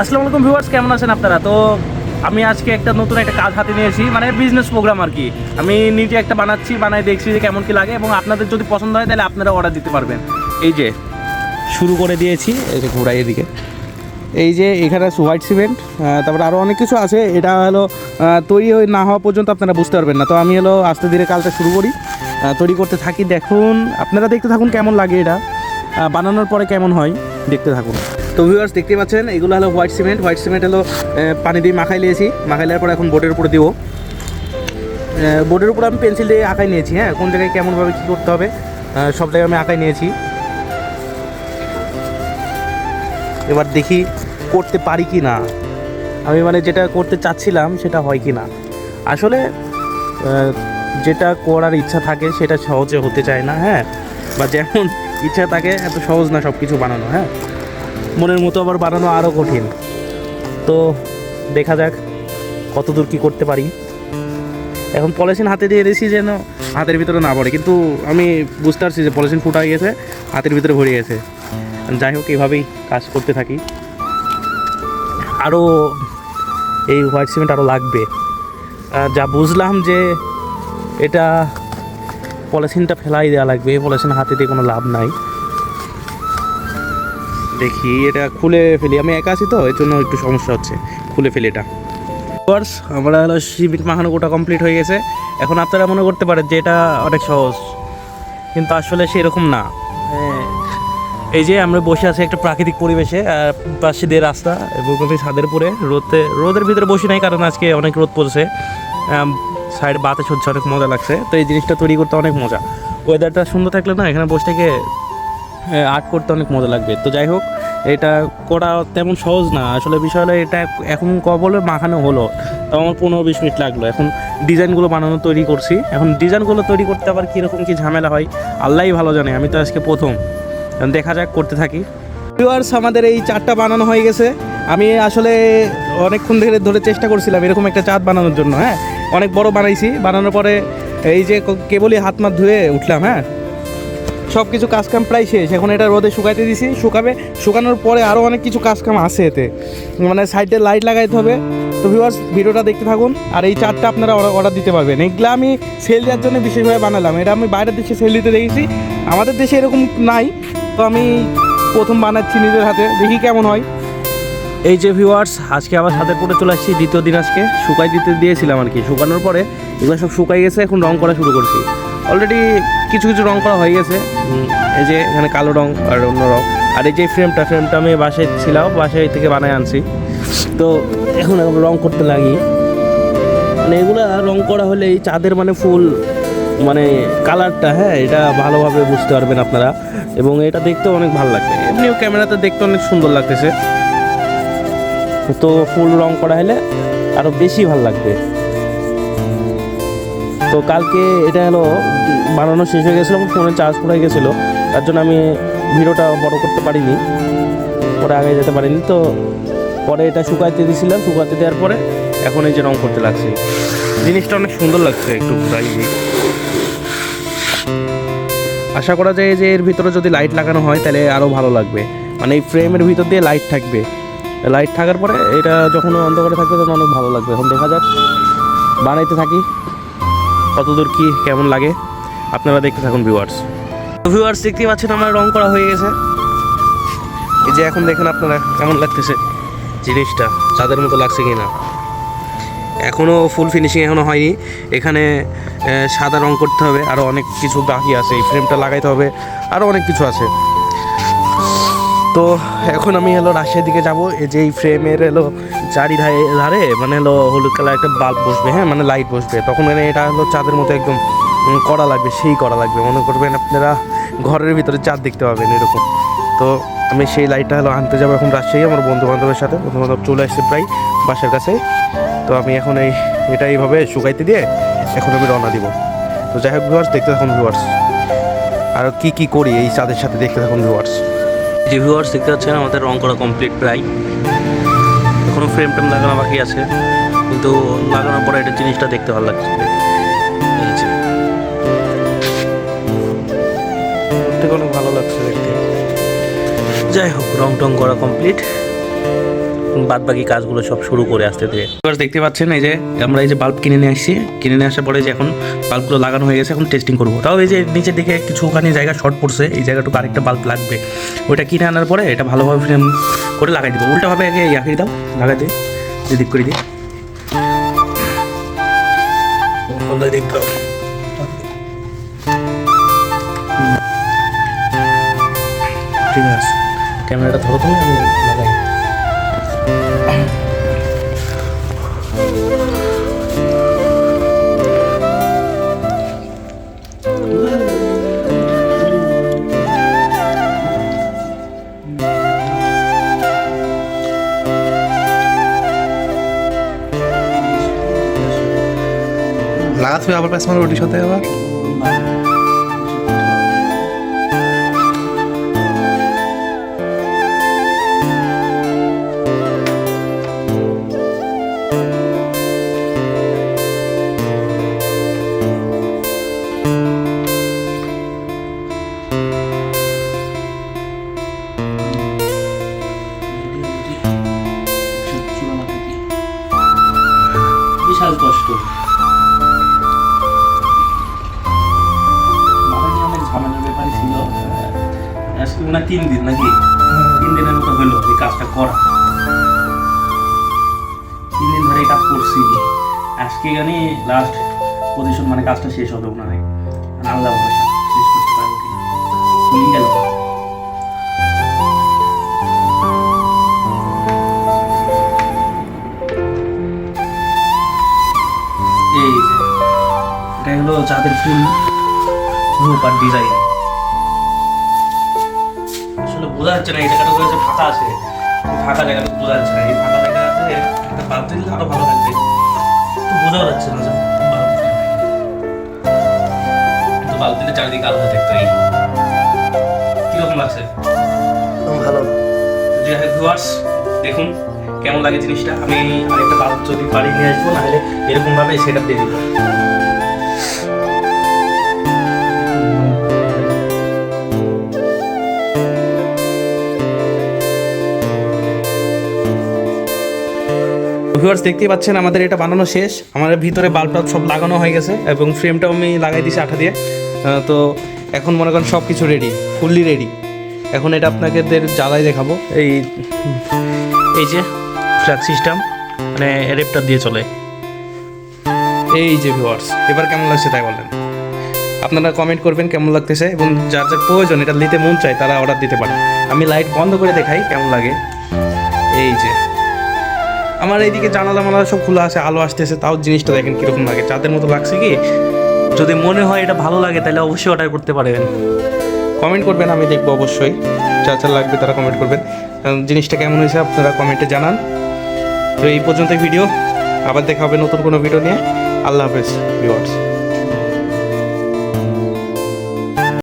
আসসালামু আলাইকুম ভিউয়ার্স, কেমন আছেন আপনারা? তো আমি আজকে একটা নতুন একটা কাজ হাতে নিয়েছি মানে বিজনেস প্রোগ্রাম আর কি। আমি নিজে একটা বানাচ্ছি বানাই দেখছি যে কেমন কি লাগে এবং আপনাদের যদি পছন্দ হয় তাহলে আপনারা অর্ডার দিতে পারবেন। এই যে, শুরু করে দিয়েছি, এই যে ঘোড়াই এদিকে। এই যে এখানে আছে হোয়াইট সিমেন্ট তারপরে আরও অনেক কিছু আছে। এটা হলো তৈরি হয়ে না হওয়া পর্যন্ত আপনারা বুঝতে পারবেন না। তো আমি হলো আস্তে ধীরে কাজটা শুরু করি তৈরি করতে থাকি। দেখুন, আপনারা দেখতে থাকুন কেমন লাগে এটা। বানানোর পরে কেমন হয়, দেখতে থাকুন। তো ভিউয়ার্স দেখতে পাচ্ছেন, এগুলো হলো হোয়াইট সিমেন্ট হোয়াইট সিমেন্ট হলো পানি দিয়ে মাখাই নিয়েছি। মাখাই নেওয়ার পর এখন বোর্ডের উপরে দিব। বোর্ডের উপর আমি পেন্সিল দিয়ে আঁকাই নিয়েছি হ্যাঁ কোন জায়গায় কেমনভাবে কী করতে হবে সব জায়গায় আমি আঁকাই নিয়েছি। এবার দেখি করতে পারি কি না। আমি মানে যেটা করতে চাচ্ছিলাম, সেটা হয় কি না। আসলে যেটা করার ইচ্ছা থাকে, সেটা সহজে হতে চায় না হ্যাঁ বা যেমন ইচ্ছা থাকে, এত সহজ না সব কিছু বানানো হ্যাঁ। মনের মতো আবার বানানো আরও কঠিন। তো দেখা যাক কতদূর কী করতে পারি। এখন পলিথিন হাতে দিয়ে দিয়েছি যেন হাতের ভিতরে না পড়ে। কিন্তু আমি বুঝতে পারছি যে পলিথিন ফুটা গেছে, হাতের ভিতরে ভরে গেছে। যাই হোক এইভাবেই কাজ করতে থাকি। আরও এই হোয়াইট সিমেন্ট আরও লাগবে। যা বুঝলাম যে এটা পলিথিনটা ফেলাই দেওয়া লাগবে, এই পলিথিন হাতে দিয়ে কোনো লাভ নাই। দেখি এটা খুলে ফেলি। আমি একা আছি তো এর জন্য একটু সমস্যা হচ্ছে। খুলে ফেলি এটা। কোর্স আমরা হলো সিমেন্ট মাখানো গোটা কমপ্লিট হয়ে গেছে। এখন আপনারা মনে করতে পারেন যে এটা অনেক সহজ। কিন্তু আসলে সেরকম না। হ্যাঁ, এই যে আমরা বসে আছি একটা প্রাকৃতিক পরিবেশে পাশে দিয়ে রাস্তা এবং আমি ছাদের উপরে। রোদে রোদের ভিতরে বসে নাই কারণ আজকে অনেক রোদ পড়ছে। সাইড বাতাস হচ্ছে অনেক মজা লাগছে। তো এই জিনিসটা তৈরি করতে অনেক মজা। ওয়েদারটা সুন্দর থাকলে না এখানে বসে থেকে আর্ট করতে অনেক মজা লাগবে। তো যাই হোক, এটা করা তেমন সহজ না। আসলে বিষয় হলো, এটা এখন কবলে মাখানো হলো, তো আমার পনেরো বিশ মিনিট লাগল। এখন ডিজাইনগুলো বানানো তৈরি করছি। এখন ডিজাইনগুলো তৈরি করতে আবার কীরকম কী ঝামেলা হয় আল্লাহই ভালো জানে। আমি তো আজকে প্রথম। দেখা যাক, করতে থাকি। ভিউয়ার্স আমাদের এই চারটা বানানো হয়ে গেছে। আমি আসলে অনেকক্ষণ ধরে ধরে চেষ্টা করছিলাম এরকম একটা চাঁদ বানানোর জন্য হ্যাঁ? অনেক বড় বানাইছি। বানানোর পরে এই যে কেবলই হাত মাত ধুয়ে উঠলাম হ্যাঁ? সব কিছু কাজকাম প্রায় শেষ। এখন এটা রোদে শুকাইতে দিছি, শুকাবে। শুকানোর পরে আরও অনেক কিছু কাজকাম আছে এতে। মানে সাইডে লাইট লাগাইতে হবে। তো ভিউয়ার্স ভিডিওটা দেখতে থাকুন। আর এই চারটা আপনারা অর্ডার দিতে পারবেন। এগুলো আমি সেল দেওয়ার জন্য বিশেষভাবে বানালাম। এটা আমি বাইরের দেশে সেল দিতে দেখেছি। আমাদের দেশে এরকম নাই। তো আমি প্রথম বানাচ্ছি নিজের হাতে। দেখি কেমন হয়। এই যে ভিউয়ার্স আজকে আবার ছাদের করে চলে আসছি। দ্বিতীয় দিন আজকে। শুকাই দিতে দিয়েছিলাম আর কি। শুকানোর পরে এগুলো সব শুকাই গেছে। এখন রং করা শুরু করছি। অলরেডি কিছু কিছু রং করা হয়ে গেছে। এই যে এখানে কালো রং আর অন্য রং। আর এই যে ফ্রেমটা ফ্রেমটা আমি বাসায় ছিলাম বাসায় থেকে বানায় আনছি। তো এখন রং করতে লাগি। মানে এগুলা রং করা হলে এই চাঁদের মানে ফুল মানে কালারটা হ্যাঁ এটা ভালোভাবে বুঝতে পারবেন আপনারা। এবং এটা দেখতেও অনেক ভালো লাগবে এমনিও ক্যামেরাতে দেখতে অনেক সুন্দর লাগতেছে। তো ফুল রং করা হলে আরও বেশি ভালো লাগবে। তো কালকে এটা হলো বানানো শেষ হয়ে গেছিল ফোনে চার্জ পড়ে গেছিল, তার জন্য আমি ভিডিওটা বড় করতে পারিনি, পরে আগে যেতে পারিনি, তো পরে এটা শুকাইতে দিয়েছিলাম শুকাতে দেওয়ার পরে এখন এই যে রং করতে লাগছে। জিনিসটা অনেক সুন্দর লাগছে একটু ঘুরাইয়ে আশা করা যায় যে এর ভিতরে যদি লাইট লাগানো হয়, তাহলে আরও ভালো লাগবে। মানে এই ফ্রেমের ভিতর দিয়ে লাইট থাকবে। লাইট থাকার পরে এটা যখন অন্ধকারে থাকবে, তখন অনেক ভালো লাগবে। এখন দেখা যাক। বানাইতে থাকি। কতদূর কি, কেমন লাগে, আপনারা দেখতে থাকুন ভিউয়ার্স ভিউয়ার্স দেখতে পাচ্ছেন আমার রং করা হয়ে গেছে। এই যে এখন দেখেন আপনারা কেমন লাগতেছে জিনিসটা, চাঁদের মতো লাগছে কি না এখনও ফুল ফিনিশিং এখনও হয়নি। এখানে সাদা রং করতে হবে আরও অনেক কিছু বাকি আছে। এই ফ্রেমটা লাগাইতে হবে আরও অনেক কিছু আছে। তো এখন আমি হলো রাশিয়ার দিকে যাব। এই যে এই ফ্রেমের হলো চারি ধারে মানে হলো হলুদ কালার একটা বাল্ব বসবে হ্যাঁ? মানে লাইট বসবে। তখন মানে এটা হলো চাঁদের মতো একদম করা লাগবে, সেই করা লাগবে। মনে করবেন আপনারা ঘরের ভিতরে চাঁদ দেখতে পাবেন এরকম। তো আমি সেই লাইটটা হলো আনতে যাব এখন রাজশাহী, আমার বন্ধু বান্ধবের সাথে। বন্ধু বান্ধব চলে আসছে প্রায় বাসার কাছে। তো আমি এখন এই, এটা এইভাবে শুকাইতে দিয়ে এখন আমি রওনা দিব। তো যাই হোক ভিউয়ার্স দেখতে থাকুন ভিউয়ার্স আর কি কি করি এই চাঁদের সাথে দেখতে থাকুন ভিউয়ার্স যে ভিউয়ার্স দেখতে পাচ্ছেন আমাদের রং করা কমপ্লিট প্রায়। এখনও ফ্রেম ফ্রেম লাগানো বাকি আছে। কিন্তু লাগানোর পরে এটা জিনিসটা দেখতে ভালো লাগছে। অনেক ভালো লাগছে দেখতে। যাই হোক রং টং করা কমপ্লিট এখন বাদ বাকি কাজগুলো সব শুরু করে আসতে এবার দেখতে পাচ্ছেন এই যে আমরা এই যে বাল্ব কিনে নিয়ে আসছি। কিনে নিয়ে আসার পরে যে এখন বাল্বগুলো লাগানো হয়ে গেছে এখন টেস্টিং করব। তাও এই যে নিচের দিকে কিছুখানি জায়গা শর্ট পড়ছে এই জায়গাটুকু আরেকটা বাল্ব লাগবে। ওইটা কিনে আনার পরে এটা ভালোভাবে ফ্রেম করে লাগাই দিব। উল্টাভাবে আগে ইয়াকি দাও লাগাই দিই দিক করে দিই। বললে ঠিক আছে। ক্যামেরাটা ধরো তুমি আমি লাগাই। লাগাতে হবে আবার প্যাস মারো ওটির সাথে আবার। বিশাল কষ্ট। হয় তিন দিন, নাকি? তিন দিনের মতো এই কাজটা করা। তিন দিন ধরে কাজ করছি। আজকে জানি লাস্ট পজিশন মানে কাজটা শেষ হবে ওনারে মানে আল্লাহ শেষ এই যে, এটা হলো চাঁদের ফুল ডিজাইন আসলে বোঝা যাচ্ছে না এই জায়গাটা যে ফাঁকা আছে। ফাঁকা জায়গাটা বোঝা যাচ্ছে না এই ফাঁকা জায়গাতে একটা বাল্ব দিলে আরও ভালো লাগবে। তো বোঝাও যাচ্ছে না কিন্তু দিলে চারিদিকে আলো থাকতো এই। কীরকম লাগছে? ভালো। ভিউয়ার্স দেখুন কেমন লাগে জিনিসটা। আমি আরেকটা বাল্ব যদি বাড়ি নিয়ে আসব না হলে এরকম ভাবে সেটা দিয়ে দিব। ভিউয়ার্স দেখতেই পাচ্ছেন, আমাদের এটা বানানো শেষ। আমার ভিতরে বাল্ব সব লাগানো হয়ে গেছে এবং ফ্রেমটাও আমি লাগাই দিয়েছি আঠা দিয়ে। তো এখন মনে করেন সব কিছু রেডি ফুললি রেডি এখন এটা আপনাদের জ্বালাই দেখাবো। এই এই যে ফ্ল্যাগ সিস্টেম মানে অ্যাডাপ্টার দিয়ে চলে। এই যে ভিউয়ার্স এবার কেমন লাগছে তাই বলেন। আপনারা কমেন্ট করবেন কেমন লাগতেছে এবং যার যার প্রয়োজন, এটা নিতে মন চায়, তারা অর্ডার দিতে পারে। আমি লাইট বন্ধ করে দেখাই কেমন লাগে। এই যে। আমার এইদিকে জানালা মালা সব খোলা আছে, আলো আসতেছে, তাও জিনিসটা দেখেন কীরকম লাগে। চাঁদের মতো লাগছে কি? যদি মনে হয় এটা ভালো লাগে, তাহলে অবশ্যই অর্ডার করতে পারবেন। কমেন্ট করবেন, আমি দেখব অবশ্যই। যা যা লাগবে তারা কমেন্ট করবেন। জিনিসটা কেমন হয়েছে আপনারা কমেন্টে জানান। তো এই পর্যন্ত ভিডিও আবার দেখা হবে নতুন কোনো ভিডিও নিয়ে। আল্লাহ হাফেজ ভিউয়ার্স